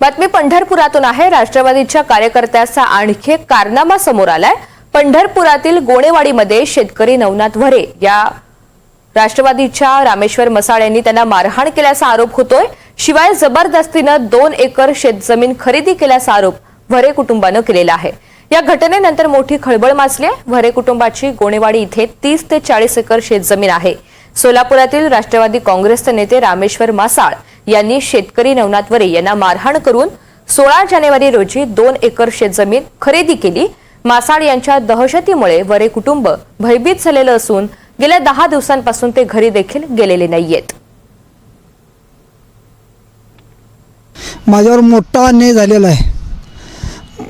बातमी पंढरपुरातून आहे. राष्ट्रवादीच्या कार्यकर्त्याचा आणखी एक कारनामा समोर आलाय. पंढरपुरातील गोणेवाडीमध्ये शेतकरी नवनाथ व्हरे या राष्ट्रवादीच्या रामेश्वर मसाळ यांनी त्यांना मारहाण केल्याचा आरोप होतोय. शिवाय जबरदस्तीनं दोन एकर शेतजमीन खरेदी केल्याचा आरोप व्हरे कुटुंबानं केलेला आहे. या घटनेनंतर मोठी खळबळ माजली आहे. कुटुंबाची गोणेवाडी इथे तीस ते चाळीस एकर शेतजमीन आहे. सोलापुरातील राष्ट्रवादी काँग्रेसचे नेते रामेश्वर मासाळ यांनी शेतकरी नवनाथ वरे यांना मारहाण करून सोळा जानेवारी रोजी दोन एकर शेतजमीन खरेदी केली. मासाळ यांच्या दहशतीमुळे वरे कुटुंब भयभीत झालेलं असून गेल्या दहा दिवसांपासून ते घरी देखील गेलेले नाहीयेत. माझ्यावर मोठा अन्याय झालेला आहे.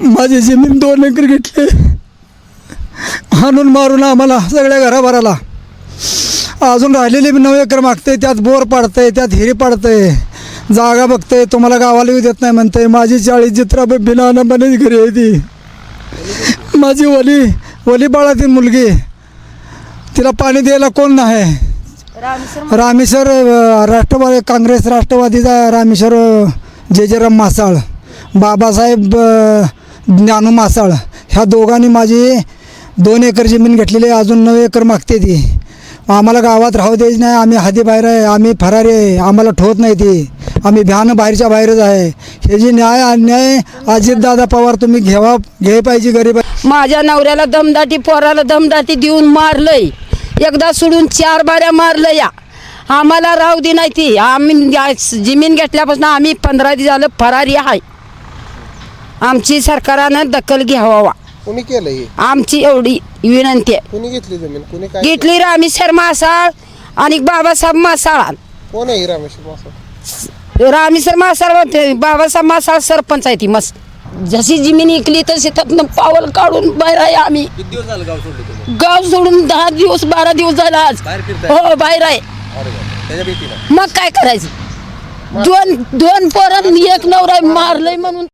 माझी जमीन दोन एकर घेतली. हाणून मारून आम्हाला सगळ्या घराभराला. अजून राहिलेले नऊ एकर मागते त्यात बोर पाडतंय त्यात हिरी पाडतंय. जागा बघतंय तुम्हाला गावाला येऊ देत नाही म्हणतंय. माझी चाळीस चित्रा बिना अनंबानेच घरी आहे ती. माझी वली वली बाळातील मुलगी. तिला पाणी द्यायला कोण नाही. रामेश्वर राष्ट्रवादी काँग्रेस राष्ट्रवादीचा रामेश्वर अ, जे जे राम मासाळ. बाबासाहेब ज्ञानू मासाळ. ह्या दोघांनी माझी दोन एकर जमीन घेतलेली आहे. अजून नऊ एकर मागते ती. आम्हाला गावात राहू द्यायची नाही. आम्ही हादी बाहेर आहे. आम्ही फरारी आहे. आम्हाला ठेवत नाही ती. आम्ही भ्यानं बाहेरच्या बाहेरच आहे. हे जे न्याय अन्याय अजितदादा पवार तुम्ही घ्यावा घे पाहिजे गरीब माझ्या नवऱ्याला दमदाटी पोराला दमदाटी देऊन मारलंय. एकदा सोडून चार बाऱ्या मारलं या. आम्हाला राहू दे नाही ती. आम्ही जमीन घेतल्यापासून आम्ही पंधरा दिवस झालं फरारी आहे. आमची सरकारनं दखल घ्यावा कुणी केलं हे? आमची एवढी विनंती आहे. कुणी घेतली जमीन? कुणी काय घेतली रामेश्वर मासाळ आणि बाबासाहेब मासाळ. कोण आहे ही रामेश्वर मासा रामेश्वर मासाळ म्हणते, बाबासाहेब मासाळ सरपंच आहे ती मस्त. जशी जमीन इकली तशी त्यातनं पावल काढून बाहेर आहे आम्ही. किती दिवस झालं गाव सोडलं तुम्ही? गाव सोडून दहा दिवस बारा दिवस झाला आज. बाहेर फिरताय? हो बाहेर आहे. अरे बाप, त्याच्या भीतीनं. मग काय करायचं? दोन दोन पोरं एक नवरा मारलंय म्हणून.